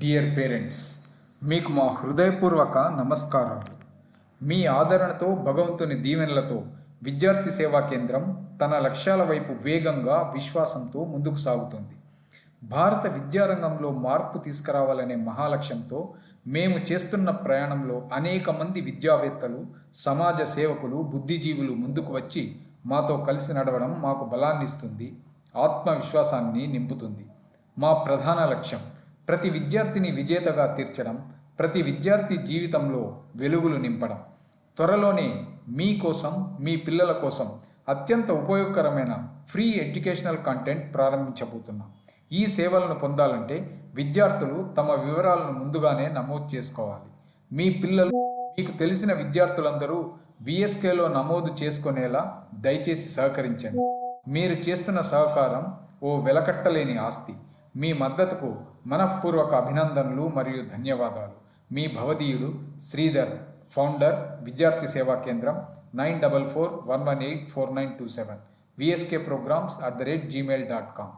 Dear parents మీకు మా హృదయపూర్వక నమస్కారాలు. మీ ఆదరణతో భగవంతుని దీవెనలతో విద్యార్థి సేవా కేంద్రం తన లక్ష్యాల వైపు వేగంగా విశ్వాసంతో ముందుకు సాగుతుంది. భారత విద్యారంగంలో మార్పు తీసుకురావాలనే మహాలక్ష్యంతో మేము చేస్తున్న ప్రయాణంలో అనేక మంది విద్యావేత్తలు సమాజ సేవకులు బుద్ధిజీవులు ముందుకు వచ్చి మాతో కలిసి నడవడం మాకు బలాన్ని ఇస్తుంది ఆత్మవిశ్వాసాన్ని నింపుతుంది. మా ప్రధాన లక్ష్యం ప్రతి విద్యార్థిని విజేతగా తీర్చడం ప్రతి విద్యార్థి జీవితంలో వెలుగులు నింపడం త్వరలోనే మీ కోసం మీ పిల్లల కోసం అత్యంత ఉపయోగకరమైన ఫ్రీ ఎడ్యుకేషనల్ కంటెంట్ ప్రారంభించబోతున్నాం. ఈ సేవలను పొందాలంటే విద్యార్థులు తమ వివరాలను ముందుగానే నమోదు చేసుకోవాలి. మీ పిల్లలు మీకు తెలిసిన విద్యార్థులందరూ బిఎస్కేలో నమోదు చేసుకునేలా దయచేసి సహకరించండి. మీరు చేస్తున్న సహకారం ఓ వెలకట్టలేని ఆస్తి. మీ మద్దతుకు మనఃపూర్వక అభినందనలు మరియు ధన్యవాదాలు. మీ భవదీయుడు శ్రీధర్ ఫౌండర్ విద్యార్థి సేవా కేంద్రం nine double four one one eight four nine two seven. VSK programs at the rate Gmail dot com